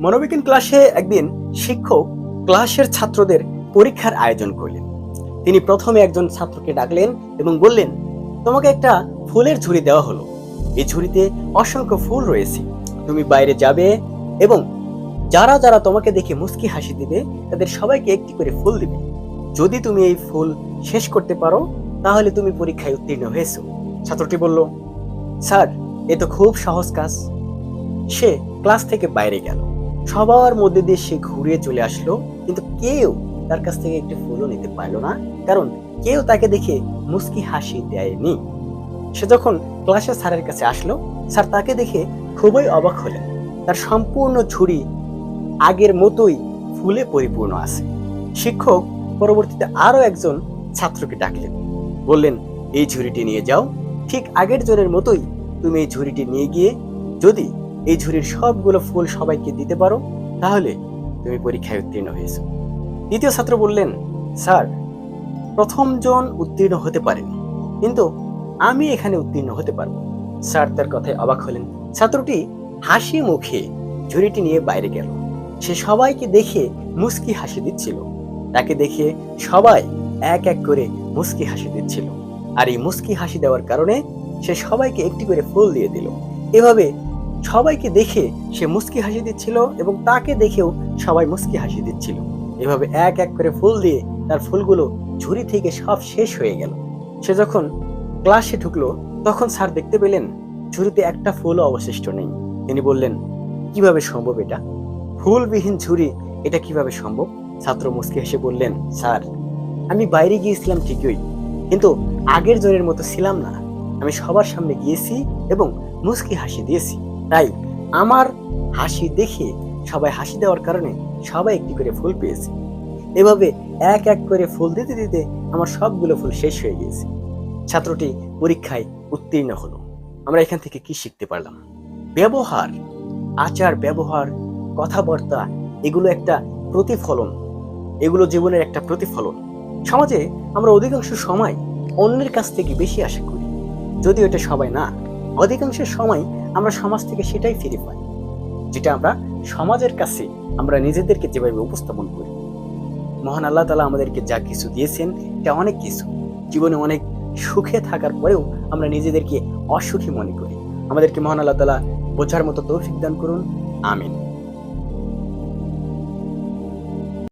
মনোবিজ্ঞান ক্লাসে একদিন শিক্ষক ক্লাসের ছাত্রদের পরীক্ষার আয়োজন করলেন। তিনি প্রথমে একজন ছাত্রকে ডাকলেন এবং বললেন, তোমাকে একটা ফুলের ঝুড়ি দেওয়া হলো। এই ঝুড়িতে অসংখ্য ফুল রয়েছে। তুমি বাইরে যাবে এবং যারা যারা তোমাকে দেখে মুস্কি হাসি দিবে, তাদের সবাইকে একটি করে ফুল দিবে। যদি তুমি এই ফুল শেষ করতে পারো, তাহলে তুমি পরীক্ষায় উত্তীর্ণ হয়েছো। ছাত্রটি বলল, স্যার, এ তো খুব সহজ কাজ। সে ক্লাস থেকে বাইরে গেল। সবার মধ্যে দিয়ে সে ঘুরে চলে আসলো, কিন্তু কেউ তার কাছ থেকে একটি ফুলও নিতে পারল না, কারণ কেউ তাকে দেখে মুস্কি হাসি দেয়নি। সে যখন ক্লাসের স্যারের কাছে আসলো, স্যার তাকে দেখে খুবই অবাক হলেন। তার সম্পূর্ণ ঝুড়ি আগের মতোই ফুলে পরিপূর্ণ আছে। শিক্ষক পরবর্তীতে আরও একজন ছাত্রকে ডাকলেন। বললেন, এই ঝুড়িটি নিয়ে যাও। ঠিক আগের জনের মতোই তুমি এই ঝুড়িটি নিয়ে গিয়ে যদি এই ঝুড়ির সবগুলো ফুল সবাইকে দিতে পারো, তাহলে তুমি পরীক্ষায় উত্তীর্ণ হয়েছো। দ্বিতীয় ছাত্র বললেন, স্যার, প্রথম জন উত্তীর্ণ হতে পারেনি, কিন্তু আমি এখানে উত্তীর্ণ হতে পারব। স্যার তার কথায় অবাক হলেন। ছাত্রটি হাসি মুখে ঝুড়িটি নিয়ে বাইরে গেল। সে সবাইকে দেখে মুস্কি হাসি দিচ্ছিল। তাকে দেখে সবাই এক এক করে মুস্কি হাসি দিচ্ছিল। আর এই মুস্কি হাসি দেওয়ার কারণে সে সবাইকে একটি করে ফুল দিয়ে দিল। এভাবে সবাইকে দেখে সে মুস্কি হাসি দিচ্ছিল এবং তাকে দেখেও সবাই মুস্কি হাসি দিচ্ছিল। এভাবে এক এক করে ফুল দিয়ে তার ফুলগুলো ঝুড়ি থেকে সব শেষ হয়ে গেল। সে যখন ক্লাসে ঢুকলো, তখন স্যার দেখতে পেলেন ঝুড়িতে একটা ফুলও অবশিষ্ট নেই। তিনি বললেন, কীভাবে সম্ভব এটা? ফুলবিহীন ঝুড়ি, এটা কীভাবে সম্ভব? ছাত্র মুস্কি হেসে বললেন, স্যার, আমি বাইরে গিয়েছিলাম ঠিকই, কিন্তু আগের জনের মতো ছিলাম না। আমি সবার সামনে গিয়েছি এবং মুস্কি হাসি দিয়েছি। তাই আমার হাসি দেখে সবাই হাসি দেওয়ার কারণে সবাই একটি করে ফুল পেয়েছে। এভাবে এক এক করে ফুল দিতে দিতে আমার সবগুলো ফুল শেষ হয়ে গিয়েছে। ছাত্রটি পরীক্ষায় উত্তীর্ণ হলো। আমরা এখান থেকে কি শিখতে পারলাম? ব্যবহার, আচার, ব্যবহার, কথাবার্তা, এগুলো একটা প্রতিফলন, এগুলো জীবনের একটা প্রতিফলন। সমাজে আমরা অধিকাংশ সময় অন্যের কাছ থেকে বেশি আশা করি। যদিও এটা সবাই না, অধিকাংশ সময় আমরা সমাজ থেকে সেটাই ফিরে পাই, যেটা আমরা সমাজের কাছে আমরা নিজেদেরকে যেভাবে উপস্থাপন করি। মহান আল্লাহ তালা আমাদেরকে যা কিছু দিয়েছেন, এটা অনেক কিছু। জীবনে অনেক সুখে থাকার পরেও আমরা নিজেদেরকে অসুখী মনে করি। আমাদেরকে মহান আল্লাহ তালা বোঝার মতো তৌফিক দান করুন। আমিন।